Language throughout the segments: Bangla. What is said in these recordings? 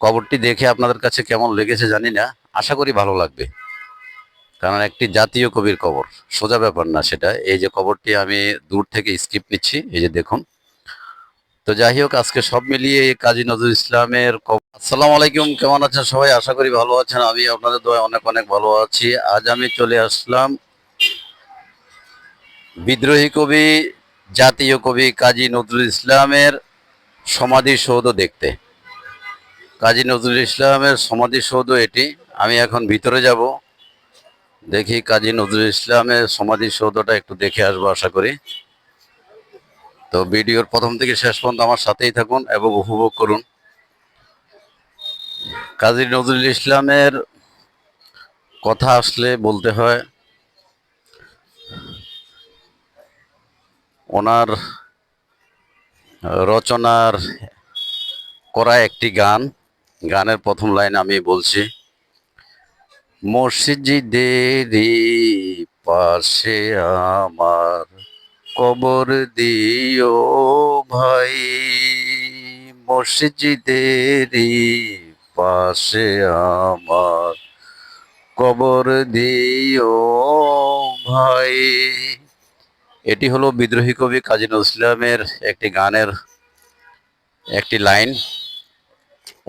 কবরটি দেখে আপনাদের কাছে কেমন লেগেছে জানি না। আশা করি ভালো লাগবে। কারণ একটি জাতীয় কবির কবর। সোজা ব্যাপার না সেটা। এই যে কবরটি আমি দূর থেকে স্কিপ নিচ্ছি, এই যে দেখুন। তো যাই হোক, আজকে সব মিলিয়ে কাজী নজরুল ইসলামের আসসালামু আলাইকুম, কেমন আছেন সবাই? আশা করি ভালো আছেন। আমি আপনাদের দোয়া অনেক অনেক ভালো আছি। আজ আমি চলে আসলাম বিদ্রোহী কবি, জাতীয় কবি কাজী নজরুল ইসলামের সমাধি সমাধিসৌধ দেখতে। কাজী নজরুল ইসলামের সমাধিসৌধ এটি। আমি এখন ভিতরে যাব। দেখি কাজী নজরুল ইসলামের সমাধিসৌধটা একটু দেখে আসব আশা করি। তো ভিডিওর প্রথম থেকে শেষ পর্যন্ত আমার সাথেই থাকুন এবং উপভোগ করুন। কাজী নজরুল ইসলামের কথা আসলে বলতে হয়, ওনার রচনার করা একটি গান। গানের প্রথম লাইন আমি বলছি মসজিদেরই পাশে আমার কবর দিও ভাই মসজিদেরই পাশে আমার কবর দিও ভাই। এটি হলো বিদ্রোহী কবি কাজী নজরুল ইসলামের একটি গানের একটি লাইন।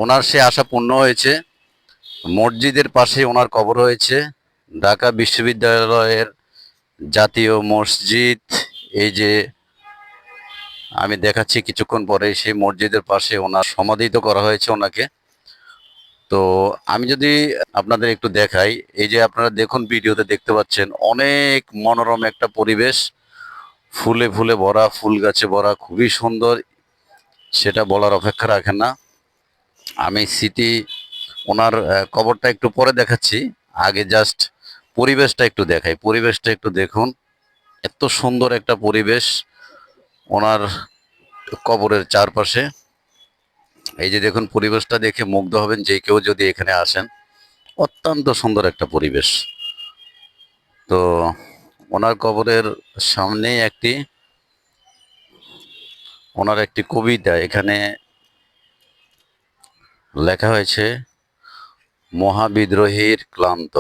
ওনার সে আশা পূর্ণ হয়েছে। মসজিদের পাশে ওনার কবর হয়েছে। ঢাকা বিশ্ববিদ্যালয়ের জাতীয় মসজিদ, এই যে আমি দেখাচ্ছি কিছুক্ষণ পরে, সেই মসজিদের পাশে ওনার সমাধিত করা হয়েছে ওনাকে। তো আমি যদি আপনাদের একটু দেখাই, এই যে আপনারা দেখুন ভিডিওতে দেখতে পাচ্ছেন, অনেক মনোরম একটা পরিবেশ। ফুলে ফুলে ভরা, ফুল গাছে ভরা, খুবই সুন্দর। সেটা বলার অপেক্ষা রাখে না। আমি সিটি ওনার কবরটা একটু পরে দেখাচ্ছি। আগে জাস্ট পরিবেশটা একটু দেখাই। পরিবেশটা একটু দেখুন। এত সুন্দর একটা পরিবেশ ওনার কবরের চারপাশে। এই যে দেখুন, পরিবেশটা দেখে মুগ্ধ হবেন যে কেউ যদি এখানে আসেন। অত্যন্ত সুন্দর একটা পরিবেশ। তো ওনার কবরের সামনেই একটি, ওনার একটি কবিতা। এখানে লেখা হয়েছে, মহাবিদ্রোহীর ক্লান্ত,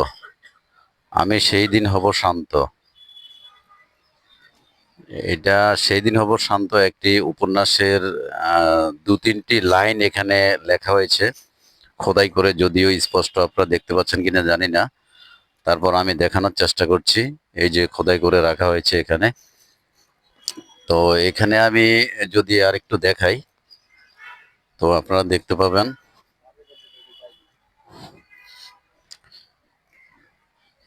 আমি সেই দিন হব শান্ত। এটা সেই দিন হব শান্ত একটি উপন্যাসের দু তিনটি লাইন এখানে লেখা হয়েছে। খোদাই করে যদিও স্পষ্ট আপনারা দেখতে পাচ্ছেন কিনা জানি না। তারপর আমি দেখানোর চেষ্টা করছি, এই যে খোদাই করে রাখা হয়েছে এখানে। তো এখানে আমি যদি আর একটু দেখাই, তো আপনারা দেখতে পাবেন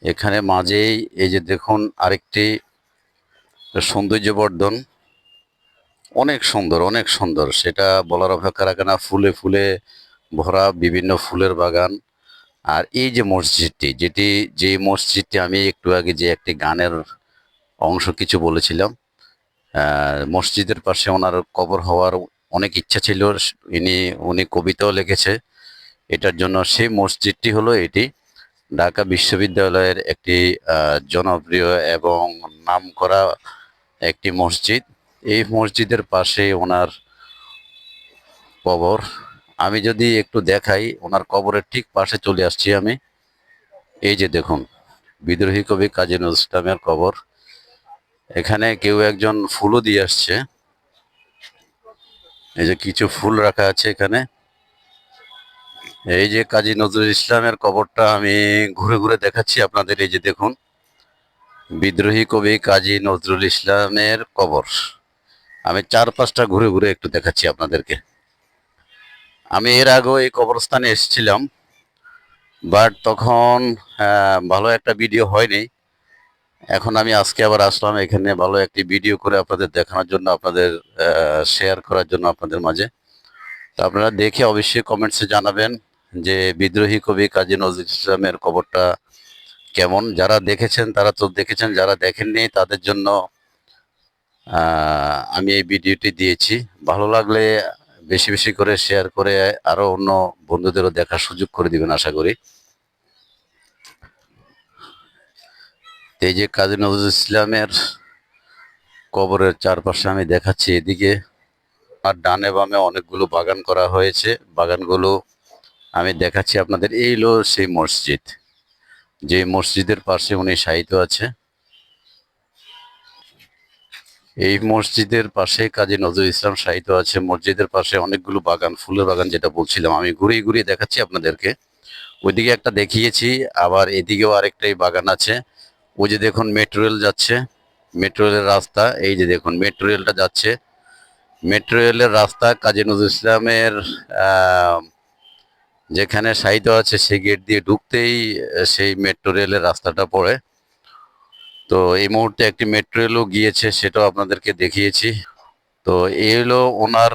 এখানে মাঝেই এই যে দেখুন আরেকটি সৌন্দর্যবর্ধন। অনেক সুন্দর অনেক সুন্দর। সেটা বলার অপেক্ষা রাখে না। ফুলে ফুলে ভরা বিভিন্ন ফুলের বাগান। আর এই যে মসজিদটি, যেটি, যে মসজিদটি আমি একটু আগে যে একটি গানের অংশ কিছু বলেছিলাম মসজিদের পাশে ওনার কবর হওয়ার অনেক ইচ্ছা ছিল। ইনি, উনি কবিতাও লিখেছে। এটার জন্য সেই মসজিদটি হলো এটি। ঢাকা বিশ্ববিদ্যালয়ের একটি জনপ্রিয় এবং নামকরা একটি মসজিদ। এই মসজিদের পাশে ওনার কবর। আমি যদি একটু দেখাই, ওনার কবরের ঠিক পাশে চলে আসছি আমি। এই যে দেখুন, বিদ্রোহী কবি কাজী নজরুল ইসলামের কবর। এখানে কেউ একজন ফুলও দিয়ে আসছে। এই যে কিছু ফুল রাখা আছে এখানে। এই যে কাজী নজরুল ইসলামের কবরটা আমি ঘুরে ঘুরে দেখাচ্ছি আপনাদের, এই যে দেখুন, বিদ্রোহী কবি কাজী নজরুল ইসলামের কবর। আমি চার পাঁচটা ঘুরে ঘুরে একটু দেখাচ্ছি আপনাদেরকে। আমি এর আগেও এই কবরস্থানে এসেছিলাম, বাট তখন ভালো একটা ভিডিও হয়নি। এখন আমি আজকে আবার আসলাম এখানে ভালো একটি ভিডিও করে আপনাদের দেখানোর জন্য, আপনাদের শেয়ার করার জন্য আপনাদের মাঝে। তো আপনারা দেখে অবশ্যই কমেন্টসে জানাবেন। যে বিদ্রোহী কবি কাজী নজরুল ইসলামের কবরটা কেমন? যারা দেখেছেন, তারা তো দেখেছেন, যারা দেখেননি, তাদের জন্য আমি এই ভিডিওটি দিয়েছি। ভালো লাগলে বেশি বেশি করে শেয়ার করে আরও অন্য বন্ধুদেরও দেখার সুযোগ করে দিবেন, আশা করি। এই যে কাজী নজরুল ইসলামের কবরের চারপাশে আমি দেখাচ্ছি, এদিকে আর ডানে বামে অনেকগুলো বাগান করা হয়েছে। বাগানগুলো আমি দেখাচ্ছি আপনাদের, এই হলো সেই মসজিদ। যে মসজিদের পাশে উনি শায়িত আছে। এই মসজিদের পাশে কাজী নজরুল ইসলাম শায়িত আছে। মসজিদের পাশে অনেকগুলো বাগান, ফুলের বাগান যেটা বলছিলাম। আমি ঘুরিয়ে ঘুরিয়ে দেখাচ্ছি আপনাদেরকে। ওইদিকে একটা দেখিয়েছি, আবার এদিকেও আরেকটাই বাগান আছে। ওই যে দেখুন মেট্রো রেল যাচ্ছে। মেট্রো রেলের রাস্তা, এই যে দেখুন মেট্রো রেলটা যাচ্ছে। মেট্রো রেলের রাস্তা কাজী নজরুল ইসলামের যেখানে সাহিত্য আছে, সেই গেট দিয়ে ঢুকতেই সেই মেট্রো রেলের রাস্তাটা পড়ে। তো এই মুহূর্তে একটি মেট্রো রেলও গিয়েছে, সেটাও আপনাদেরকে দেখিয়েছি। তো এই হলো ওনার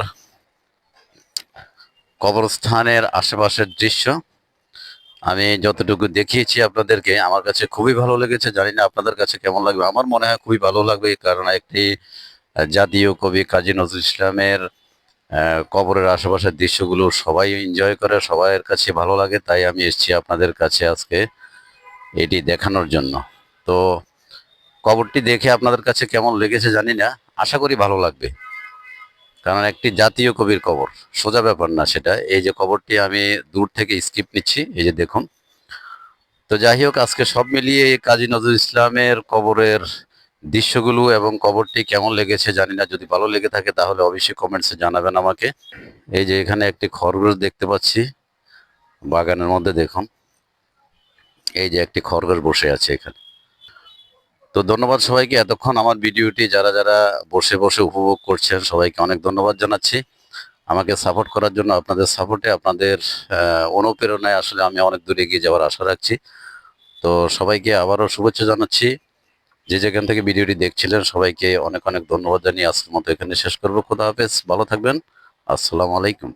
কবরস্থানের আশেপাশের দৃশ্য। আমি যতটুকু দেখিয়েছি আপনাদেরকে, আমার কাছে খুবই ভালো লেগেছে। জানি না আপনাদের কাছে কেমন লাগবে। আমার মনে হয় খুবই ভালো লাগবে কারণ একটি জাতীয় কবি কাজী নজরুল ইসলামের কবরের আশেপাশের দৃশ্যগুলো সবাই এনজয় করে, সবাইয়ের কাছে ভালো লাগে, তাই আমি এসেছি আপনাদের কাছে আজকে এটি দেখানোর জন্য। তো কবরটি দেখে আপনাদের কাছে কেমন লেগেছে জানি না, আশা করি ভালো লাগবে। কারণ একটি জাতীয় কবির কবর, সোজা ব্যাপার না সেটা। এই যে কবরটি আমি দূর থেকে স্কিপ নিচ্ছি, এই যে দেখুন। তো যাই হোক, আজকে সব মিলিয়ে কাজী নজরুল ইসলামের কবরের দৃশ্যগুলো এবং কবরটি কেমন লেগেছে জানি না। যদি ভালো লেগে থাকে তাহলে অবশ্যই কমেন্টসে জানাবেন আমাকে। এই যে এখানে একটি খরগোশ দেখতে পাচ্ছি। বাগানের মধ্যে দেখুন। এই যে একটি খরগোশ বসে আছে এখানে। তো ধন্যবাদ সবাইকে। এতক্ষণ আমার ভিডিওটি যারা যারা বসে বসে উপভোগ করছেন, সবাইকে অনেক ধন্যবাদ জানাচ্ছি। আমাকে সাপোর্ট করার জন্য আপনাদের সাপোর্টে আপনাদের অনুপ্রেরণায় আসলে আমি অনেক দূরে এগিয়ে যাওয়ার আশা রাখছি। তো সবাইকে আবারও শুভেচ্ছা জানাচ্ছি। যে যেখান থেকে ভিডিওটি দেখছিলেন, সবাইকে অনেক অনেক ধন্যবাদ জানিয়ে আজকের মতো এখানে শেষ করব। খোদা হাফেজ, ভালো থাকবেন। আসসালামু আলাইকুম।